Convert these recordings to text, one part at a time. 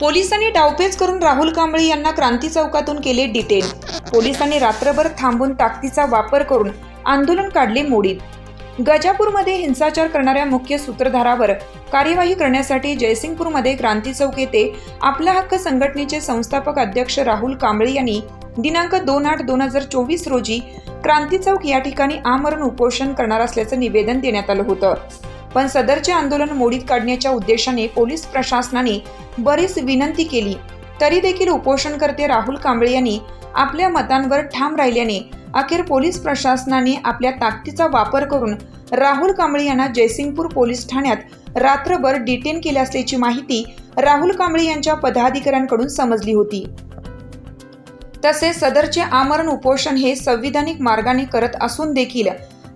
पोलिसांनी डावपेच करून राहुल कांबळे यांना क्रांती चौकातून केले डिटेन. पोलिसांनी रात्रभर थांबून ताकदीचा वापर करून आंदोलन काढले मोडीत. गजापूरमध्ये हिंसाचार करणाऱ्या मुख्य सूत्रधारावर कार्यवाही करण्यासाठी जयसिंगपूरमध्ये क्रांती चौक येथे आपला हक्क संघटनेचे संस्थापक अध्यक्ष राहुल कांबळे यांनी दिनांक दोन आठ दोन हजार चोवीस रोजी क्रांती चौक या ठिकाणी आमरण उपोषण करणार असल्याचं निवेदन देण्यात आलं होतं. पण सदरचे आंदोलन मोडीत काढण्याच्या उद्देशाने पोलीस प्रशासनाने बरीच विनंती केली. तरी देखील उपोषणकर्ते राहुल कांबळे यांनी आपल्या मतांवर ठाम राहिल्याने अखेर पोलीस प्रशासनाने आपल्या ताकदीचा वापर करून राहुल कांबळे यांना जयसिंगपूर पोलीस ठाण्यात रात्रभर डिटेन केले असल्याची माहिती राहुल कांबळे यांच्या पदाधिकाऱ्यांकडून समजली होती. तसेच सदरचे आमरण उपोषण हे संविधानिक मार्गाने करत असून देखील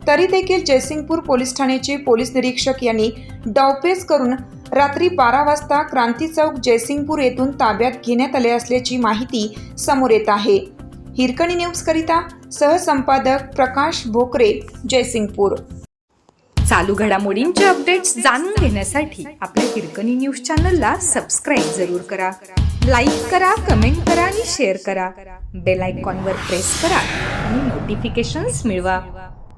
तरी देखील जयसिंगपूर पोलीस ठाण्याचे पोलीस निरीक्षक यांनी डावपेच करून रात्री बारा वाजता क्रांती चौक जयसिंगपूर येथून ताब्यात घेण्यात आले असल्याची माहिती समोर येत आहे. हिरकणी न्यूज करिता सहसंपादक प्रकाश भोकरे जयसिंगपूर. चालू घडामोडींचे अपडेट्स जाणून घेण्यासाठी आपल्या हिरकणी न्यूज चॅनलला सबस्क्राईब जरूर करा. लाईक करा कमेंट करा आणि शेअर करा. बेल आयकॉनवर प्रेस करा आणि नोटिफिकेशन्स मिळवा.